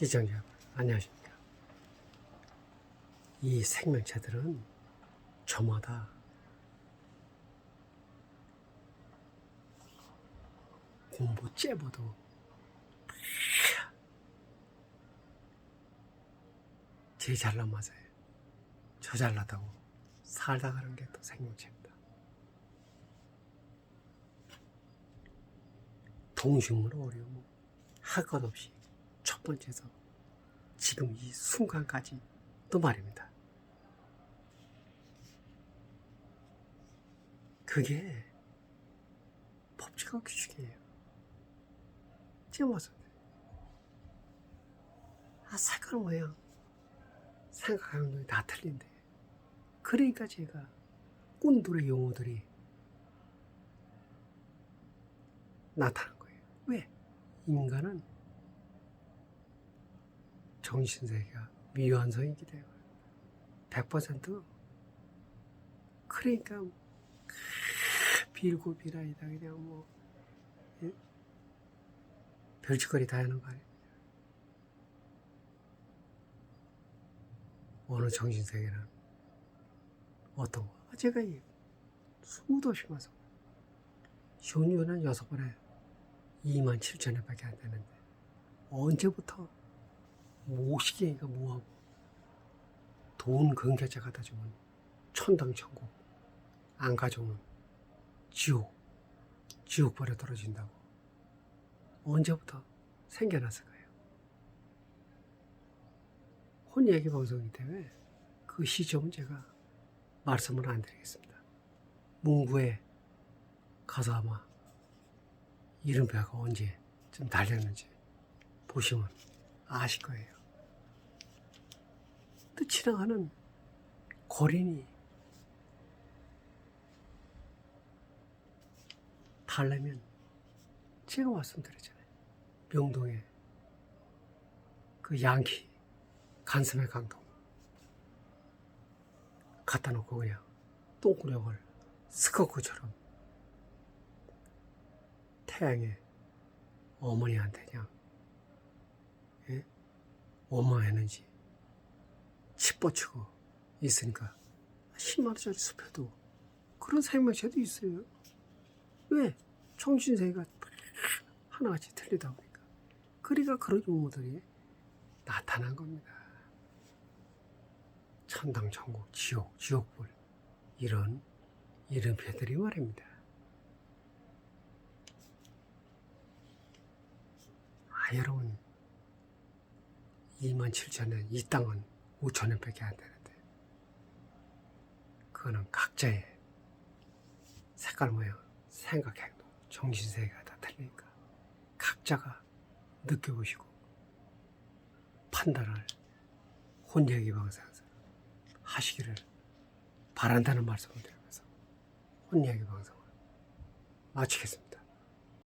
시청자 여러분, 안녕하십니까. 이 생명체들은 저마다 공부 째봐도 제 잘난 맞아요. 저 잘났다고 살다 가는 게 또 생명체입니다. 동식물 어려움 할 것 없이 첫 번째서 지금 이 순간까지 또 말입니다. 그게 법칙과 규칙이에요. 지금 와서 아 색깔 모양 생각하는 놈이 다 틀린데 그러니까 제가 꾼들의 용어들이 나타난 거예요. 왜? 인간은 정신세계가 미완성이기 때문에 100% 그러니까 빌고 비라이다 그냥 뭐 예? 별짓거리 다 하는 거 아니에요. 어느 정신세계는 어떤 거 아, 제가 이 수도 마서 쇼니는 여섯 번에 2만 7천 원밖에 안 되는데 언제부터 모시게니까 뭐하고. 돈 근결제 갖다 주면 천당 천국 안 가져오면 지옥 지옥벌에 떨어진다고. 언제부터 생겨났을 거예요? 혼얘기 방송이기 때문에 그 시점은 제가 말씀을 안 드리겠습니다. 문구에 가서 아마 이름표가 언제 좀 달렸는지 보시면 아실 거예요. 또 지나가는 거린이 달래면 제가 말씀드렸잖아요. 명동에 그 양키 간슴의 강동 갖다 놓고 그냥 똥구녕을 스커크처럼 태양에 어머니한테 그냥 예? 원망했는지 치 뻗치고 있으니까. 10만원짜리 수표도 그런 생명체도 있어요. 왜? 정신세계가 하나같이 틀리다 보니까. 그러니까 그런 용어들이 나타난 겁니다. 천당, 천국, 지옥, 지옥불. 이런 이름표들이 말입니다. 아, 여러분, 2만 7천원, 이 땅은 5천 원 밖에 안 되는데, 그거는 각자의 색깔 모양, 생각, 행동, 정신세계가 다 틀리니까, 각자가 느껴보시고, 판단을 혼얘기 방송에서 하시기를 바란다는 말씀을 드리면서, 혼얘기 방송을 마치겠습니다.